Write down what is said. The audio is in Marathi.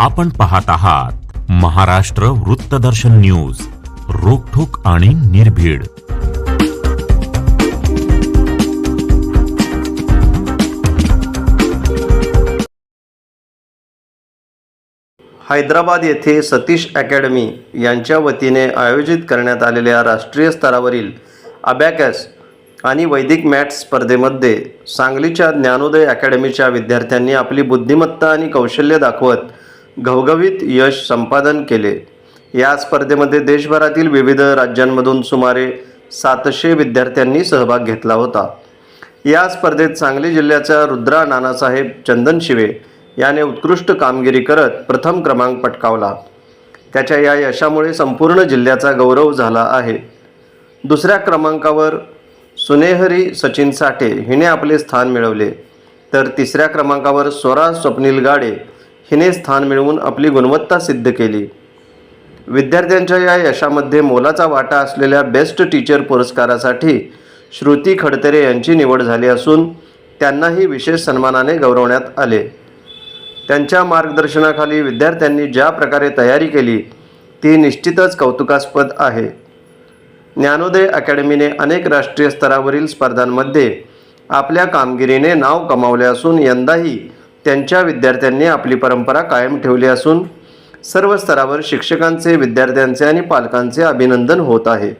आपण पाहत आहात महाराष्ट्र वृत्तदर्शन न्यूज रोखोक आणि निर्भीड. हैदराबाद येथे सतीश अकॅडमी यांच्या वतीने आयोजित करण्यात आलेल्या राष्ट्रीय स्तरावरील अबॅकस आणि वैदिक मॅथ्स स्पर्धेमध्ये सांगलीच्या ज्ञानोदय अकॅडमीच्या विद्यार्थ्यांनी आपली बुद्धिमत्ता आणि कौशल्य दाखवत घवघवीत यश संपादन केले. या स्पर्धेमध्ये देशभरातील विविध राज्यांमधून सुमारे सातशे विद्यार्थ्यांनी सहभाग घेतला होता. या स्पर्धेत सांगली जिल्ह्याचा रुद्रा नानासाहेब चंदन शिवे याने उत्कृष्ट कामगिरी करत प्रथम क्रमांक पटकावला. त्याच्या या यशामुळे संपूर्ण जिल्ह्याचा गौरव झाला आहे. दुसऱ्या क्रमांकावर सुनेहरी सचिन साठे हिने आपले स्थान मिळवले. तर तिसऱ्या क्रमांकावर स्वरा स्वप्नील गाडे हिने स्थान मिळवून आपली गुणवत्ता सिद्ध केली. विद्यार्थ्यांच्या या यशामध्ये मोलाचा वाटा असलेल्या बेस्ट टीचर पुरस्कारासाठी श्रुती खडतरे यांची निवड झाली असून त्यांनाही विशेष सन्मानाने गौरवण्यात आले. त्यांच्या मार्गदर्शनाखाली विद्यार्थ्यांनी ज्या प्रकारे तयारी केली ती निश्चितच कौतुकास्पद आहे. ज्ञानोदय अकॅडमीने अनेक राष्ट्रीय स्तरावरील स्पर्धांमध्ये आपल्या कामगिरीने नाव कमावले असून यंदाही त्यांच्या विद्यार्थ्यांनी आपली परंपरा कायम ठेवली असून सर्व स्तरावर शिक्षकांचे विद्यार्थ्यांचे आणि पालकांचे अभिनंदन होत आहे.